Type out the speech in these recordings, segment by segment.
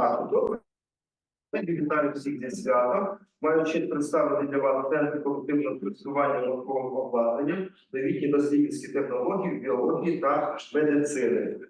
Так, добре. Вітаю всіх зі святом. Маю честь представити для вас центр колективного користування науковим обладнанням, новітні дослідницькі технології, біології та медицини.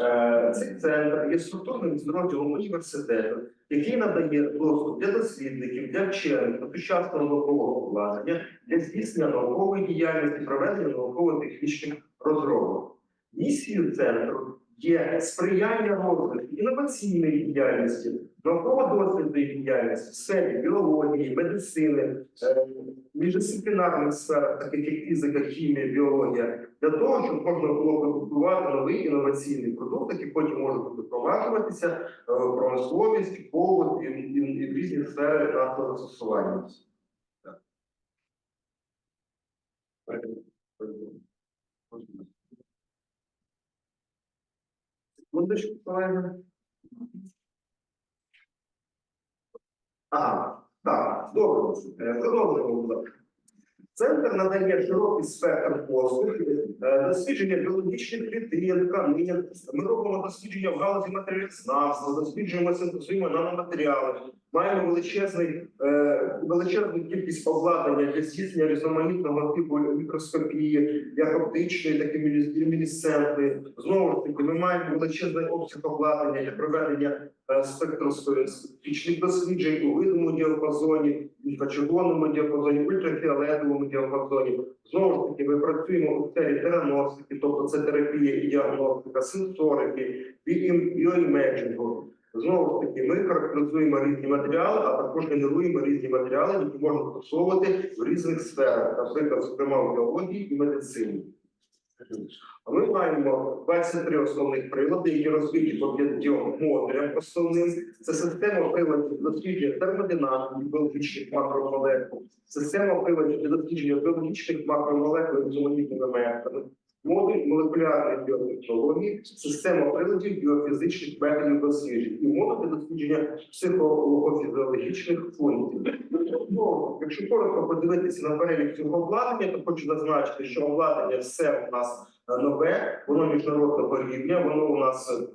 Е, Цей центр є структурним підрозділом університету, який надає доступ для дослідників, для вчених до сучасного наукового обладнання, для здійснення наукової діяльності, проведення науково-технічних розробок. Місією центру є сприяння розвитку інноваційної діяльності, науково-дослідної діяльності в сфері біології, медицини, е, міждисциплінарних сферах, таких як фізика, хімія, біологія, для того, щоб можна було побудувати новий інноваційний продукт, який потім може бути впроваджуватися е, в промисловість, побут і, і, і в різні сфери нашого застосування. Так. Секундочку, колеги. Ага, так, добре. Е, Продовжуємо. Центр надає широкий спектр послуг, е, дослідження біологічних клітин, тканин. Ми робимо дослідження в галузі матеріалізнавства, досліджуємо синтезуємо наноматеріали. Маємо величезний, е, величезну кількість обладнання для здійснення різноманітного типу мікроскопії, як оптичної, так і люмі- люмінесцентної. Знову ж таки, ми маємо величезний обсяг обладнання для проведення е, спектроскопічних досліджень у видимому діапазоні, інфрачервоному діапазоні, ультрафіолетовому діапазоні. Знову ж таки, ми працюємо у сфері терапевтики, тобто це терапія і діагностика, сенсорики, біо- біоімеджингу. Знову ж таки, ми характеризуємо різні матеріали, а також генеруємо різні матеріали, які можна застосовувати в різних сферах, наприклад, зокрема в біології і медицині. Ми маємо 23 основних прилади, які розбиті по п'ятьом модулям основним. Це система приладів дослідження термодинаміки біологічних макромолекул, система приладів дослідження біологічних макромолекул різноманітними методами, модуль молекулярної біотехнології, система приладів біофізичних методів досліджень і модуль дослідження психофізіологічних функцій. Ну, якщо коротко подивитися на перелік цього обладнання, то хочу зазначити, що обладнання все у нас е, нове, воно міжнародного рівня, воно у нас е,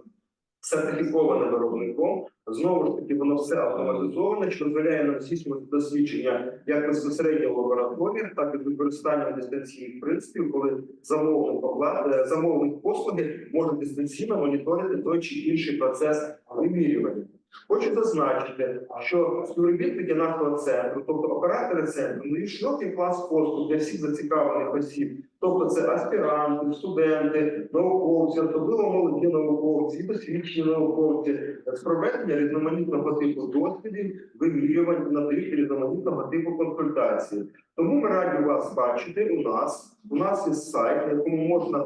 сертифіковане виробником. Знову ж таки, воно все автоматизоване, що дозволяє нам всі дослідження як безпосередньо в лабораторіях, так і з використанням дистанційних принципів, коли замовник е, замовник послуги може дистанційно моніторити той чи інший процес вимірювання. Хочу зазначити, що співробітники нашого центру, тобто оператори центру, надають широкий клас послуг для всіх зацікавлених осіб, тобто це аспіранти, студенти, науковці, особливо молоді науковці, і досвідчені науковці з проведення різноманітного типу дослідів, вимірювань, надають різноманітного типу консультації. Тому ми раді вас бачити у нас. У нас є сайт, на якому можна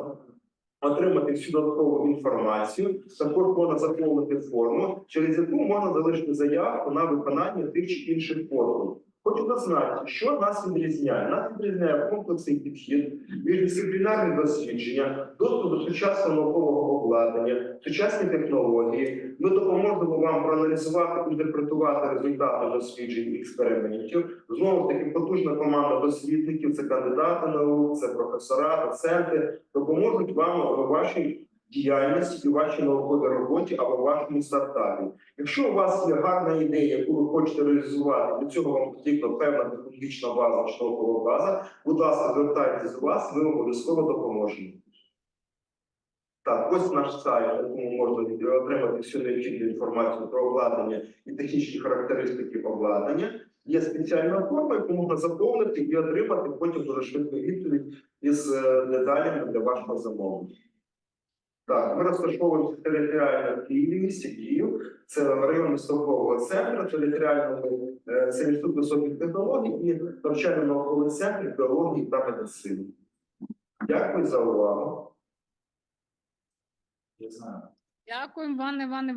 отримати всю додаткову інформацію. Також можна заповнити форму, через яку можна залишити заявку на виконання тих чи інших послуг. Хочу зазначити, що нас відрізняє. Нас відрізняє комплексний підхід, міждисциплінарні дослідження, доступ до сучасного наукового обладнання, сучасні технології. Ми допоможемо вам проаналізувати, інтерпретувати результати досліджень і експериментів. Знову ж таки, потужна команда дослідників, це кандидати наук, це професора, доценти, допоможуть вам у вашій діяльності і вашій науковій роботі або вашому стартапі. Якщо у вас є гарна ідея, яку ви хочете реалізувати, для цього вам потрібна певна технологічна база чи база. Будь ласка, звертайтеся до вас, ми обов'язково допоможемо. Так, ось наш сайт, на якому можна отримати всю необхідну інформацію про обладнання і технічні характеристики обладнання. Є спеціальна форма, яку можна заповнити і отримати потім дуже швидку відповідь із е, деталями для вашого замовлення. Так, ми розташовуємося територіально в Києві, місті Київ. Це район високового центру, територіального е, це інститут високих технологій і навчально-науковий центр біології та медицини. Дякую за увагу. Дякуємо, Іван Іван Іван.